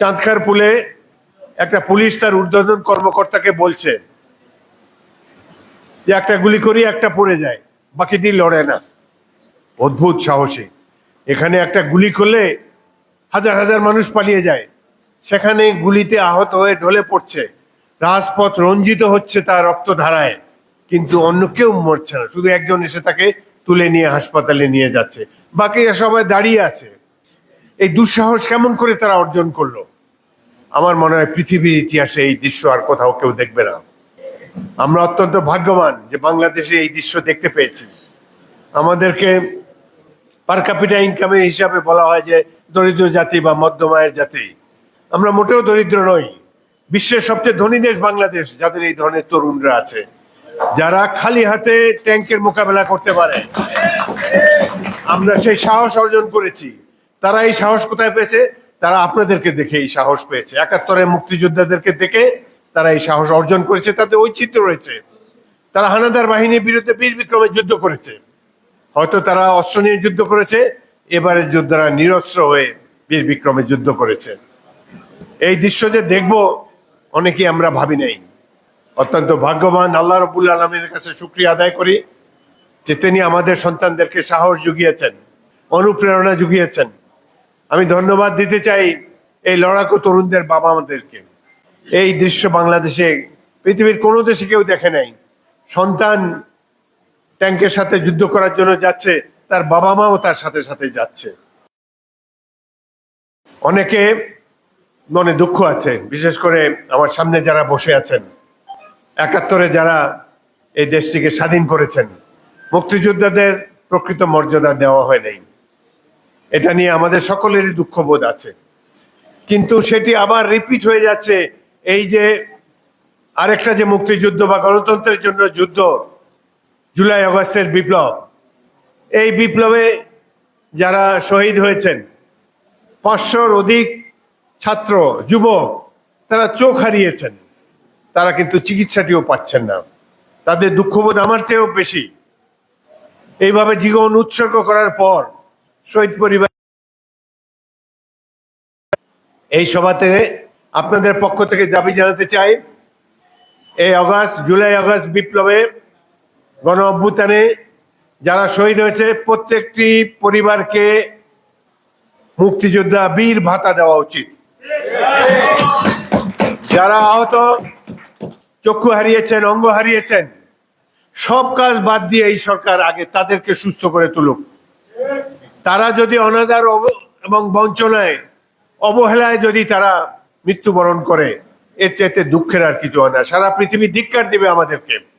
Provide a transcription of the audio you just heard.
চাঁদখার পুলে একটা পুলিশ তার ঊর্ধ্বতন কর্মকর্তাকে বলছে যে একটা গুলি করি, একটা পড়ে যায়, বাকিটি লড়ে না। অদ্ভুত সাহসী। এখানে একটা গুলি করলে হাজার হাজার মানুষ পালিয়ে যায়। সেখানে গুলিতে আহত হয়ে ঢলে পড়ছে। রাজপথ রঞ্জিত হচ্ছে তার রক্তধারায়, কিন্তু অন্য কেউ মরছে না। শুধু একজন এসে তাকে তুলে নিয়ে হাসপাতালে নিয়ে যাচ্ছে। বাকিরা সবাই দাঁড়িয়ে আছে। এই দুঃসাহস কেমন করে তারা অর্জন করল? আমার মনে হয় পৃথিবীর ইতিহাসে এই দৃশ্য আর কোথাও কেউ দেখবে না। আমরা অত্যন্ত ভাগ্যবান যে বাংলাদেশে এই দৃশ্য দেখতে পেয়েছি। আমাদেরকে পার ক্যাপিটা ইনকামের হিসাবে বলা হয় যে দরিদ্র জাতি বা মধ্যম আয়ের জাতি। আমরা মোটেও দরিদ্র নই। বিশ্বের সবচেয়ে ধনী দেশ বাংলাদেশ, যাদের এই ধরনের তরুণরা আছে। যারা খালি হাতে ট্যাঙ্কের মোকাবেলা করতে পারে। আমরা সেই সাহস অর্জন করেছি। তারা এই সাহস কোথায় পেয়েছে? তারা আপনাদেরকে দেখে এই সাহস পেয়েছে। একাত্তরের মুক্তিযোদ্ধাদেরকে দেখে তারা এই সাহস অর্জন করেছে। তাতে ঐচিত্র রয়েছে। তারা হানাদার বাহিনীর বিরুদ্ধে বীর বিক্রমে যুদ্ধ করেছে। হয়তো তারা অস্ত্র নিয়ে যুদ্ধ করেছে। এবারের যোদ্ধারা নিরস্ত্র হয়ে বীর বিক্রমে যুদ্ধ করেছে। এই দৃশ্য যে দেখব, অনেকেই আমরা ভাবি নাই। অত্যন্ত ভাগ্যবান আল্লাহ রবুল আলমের কাছে শুক্রিয়া আদায় করি যে তিনি আমাদের সন্তানদেরকে সাহস জুগিয়েছেন, অনুপ্রেরণা জুগিয়েছেন। আমি ধন্যবাদ দিতে চাই এই লড়াকু তরুণদের বাবা মাদেরকে এই দৃশ্য বাংলাদেশে, পৃথিবীর কোনো দেশে কেউ দেখে নাই। সন্তান ট্যাঙ্কের সাথে যুদ্ধ করার জন্য যাচ্ছে, তার বাবা মাও তার সাথে সাথে যাচ্ছে। অনেকে মনে দুঃখ আছে, বিশেষ করে আমার সামনে যারা বসে আছেন। একাত্তরে যারা এই দেশটিকে স্বাধীন করেছেন, মুক্তিযোদ্ধাদের প্রকৃত মর্যাদা দেওয়া হয় নাই। এটা নিয়ে আমাদের সকলেরই দুঃখবোধ আছে। কিন্তু সেটি আবার রিপিট হয়ে যাচ্ছে এই যে আরেকটা যে মুক্তিযুদ্ধ বা গণতন্ত্রের জন্য যুদ্ধ, জুলাই আগস্টের বিপ্লব। এই বিপ্লবে যারা শহীদ হয়েছেন, পাঁচশোর অধিক ছাত্র, যুবক, তারা চোখ হারিয়েছেন। তারা কিন্তু চিকিৎসাটিও পাচ্ছেন না। তাদের দুঃখবোধ আমার চেয়েও বেশি। এইভাবে জীবন উৎসর্গ করার পর শহীদ পরিবার এই সভাতে আপনাদের পক্ষ থেকে দাবি জানাতে চাই, এই আগস্ট জুলাই আগস্ট বিপ্লবে গণ অভ্যুত্থানে যারা শহীদ হয়েছে, প্রত্যেকটি পরিবারকে মুক্তিযোদ্ধা বীর ভাতা দেওয়া উচিত। যারা আহত, চক্ষু হারিয়েছেন, অঙ্গ হারিয়েছেন, সব কাজ বাদ দিয়ে এই সরকার আগে তাদেরকে সুস্থ করে তুলুক। তারা যদি অনাদার এবং বঞ্চনায় অবহেলায় যদি তারা মৃত্যুবরণ করে, এর চাইতে দুঃখের আর কিছু হয় না। সারা পৃথিবী ধিক্কার দিবে আমাদেরকে।